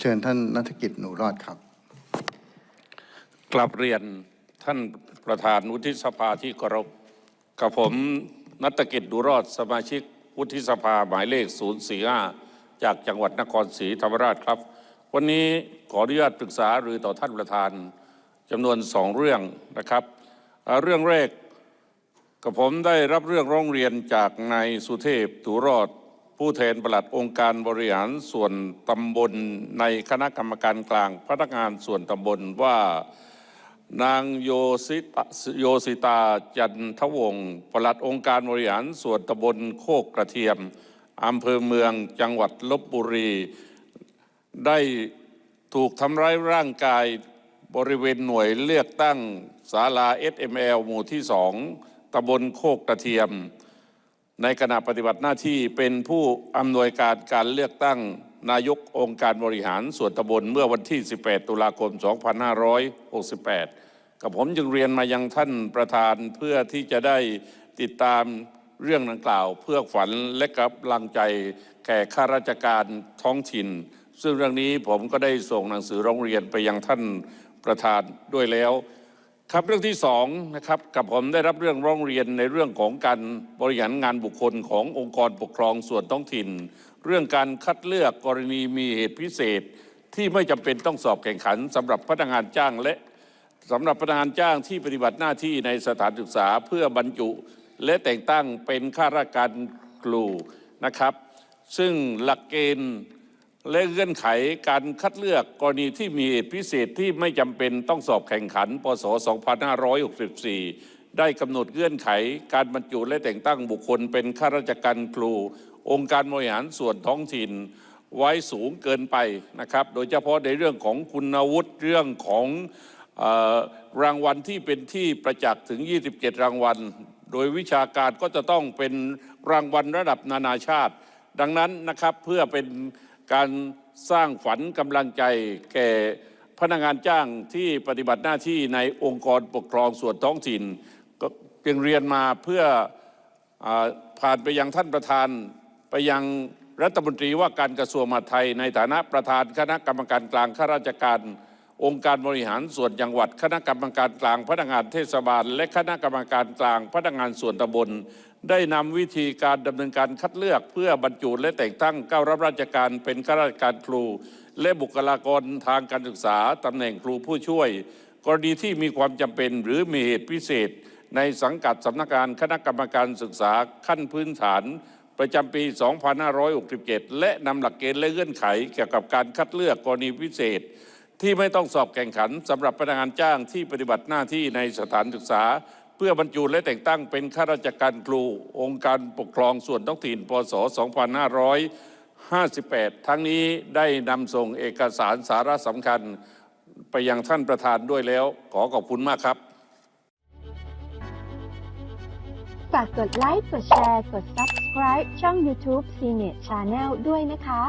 เชิญท่านนัฐกิจหนูรอดครับ กลับเรียนท่านประธานวุฒิสภาที่เคารพกับผมนัตกิจดูรอดสมาชิกวุฒิสภาหมายเลข 045 จากจังหวัดนครศรีธรรมราชครับ วันนี้ขออนุญาตปรึกษาหรือต่อท่านประธานจำนวนสองเรื่องนะครับเอ่อเรื่องแรกกับผมได้รับเรื่องร้องเรียนจากนายสุเทพตุรอด ผู้แทนปลัดองค์การบริหารส่วนตำบลในคณะกรรมการกลางพนักงานส่วนตำบลว่านางโยสิตาโยสิตาจันทวงศ์ปลัดองค์การบริหารส่วนตำบลโคกกระเทียมอำเภอเมืองจังหวัดลบบุรี ได้ถูกทำร้ายร่างกายบริเวณหน่วยเลือกตั้งศาลา SML หมู่ที่สองตำบลโคกกระเทียม ในขณะปฏิบัติหน้าที่เป็นผู้อำนวยการการเลือกตั้งนายกองค์การบริหารส่วนตำบลเมื่อวันที่ 18 ตุลาคม 2568 กับผมจึงเรียนมายังท่านประธานเพื่อที่จะได้ติดตามเรื่องดังกล่าว เพื่อฝันและกำลังใจแก่ข้าราชการท้องถิ่น ซึ่งเรื่องนี้ผมก็ได้ส่งหนังสือร้องเรียนไปยังท่านประธานด้วยแล้ว ครับเรื่องที่สองนะครับกับผมได้รับเรื่องร้องเรียนในเรื่องของการบริหารงานบุคคลขององค์กรปกครองส่วนท้องถิ่น เรื่องการคัดเลือกกรณีมีเหตุพิเศษ ที่ไม่จำเป็นต้องสอบแข่งขันสำหรับพนักงานจ้างและสำหรับพนักงานจ้างที่ปฏิบัติหน้าที่ในสถานศึกษาเพื่อบรรจุ และแต่งตั้งเป็นข้าราชการครูนะครับ ซึ่งหลักเกณฑ์ และเงื่อนไขการคัดเลือกกรณีที่มีเหตุพิเศษที่ไม่จำเป็นต้องสอบแข่งขันปศ2564 ได้กำหนดเงื่อนไขการบรรจุและแต่งตั้งบุคคลเป็นข้าราชการครู องค์การบริหารส่วนท้องถิ่นไว้สูงเกินไปนะครับ โดยเฉพาะในเรื่องของคุณวุฒิเรื่องของออรางวัลที่เป็นที่ประจักษ์ถึง 27 รางวัล โดยวิชาการก็จะต้องเป็นรางวัลระดับนานาชาติ ดังนั้นนะครับเพื่อเป็น การสร้างฝันกำลังใจแก่พนักงานจ้างที่ปฏิบัติหน้าที่ในองค์กรปกครองส่วนท้องถิ่นก็จึงเรียนมาเพื่ออผ่านไปยังท่านประธานไปยังรัฐมนตรีว่าการกระทรวงมหาดไทยในฐานะประธานคณะกรรมการกลางข้าราชการ องค์การบริหารส่วนจังหวัด คณะกรรมการกลางพนักงานเทศบาล และคณะกรรมการกลางพนักงานส่วนตำบล ได้นำวิธีการดำเนินการคัดเลือกเพื่อบรรจุและแต่งตั้งเข้ารับราชการเป็นข้าราชการครู และบุคลากรทางการศึกษาตำแหน่งครูผู้ช่วย กรณีที่มีความจำเป็นหรือมีเหตุพิเศษ ในสังกัดสำนักงานคณะกรรมการศึกษาขั้นพื้นฐานประจำปี 2567 และนำหลักเกณฑ์และเงื่อนไขเกี่ยวกับการคัดเลือกกรณีพิเศษ ที่ไม่ต้องสอบแข่งขันสำหรับพนักงานจ้างที่ปฏิบัติหน้าที่ในสถานศึกษา เพื่อบรรจุและแต่งตั้งเป็นข้าราชการครู องค์การปกครองส่วนท้องถิ่น พศ 2558 ทั้งนี้ได้นำส่งเอกสารสาระสำคัญไปยังท่านประธานด้วยแล้ว ขอขอบคุณมากครับ ฝากกดไลค์ กดแชร์ กด Subscribe ช่อง YouTube CNET Channel ด้วยนะคะ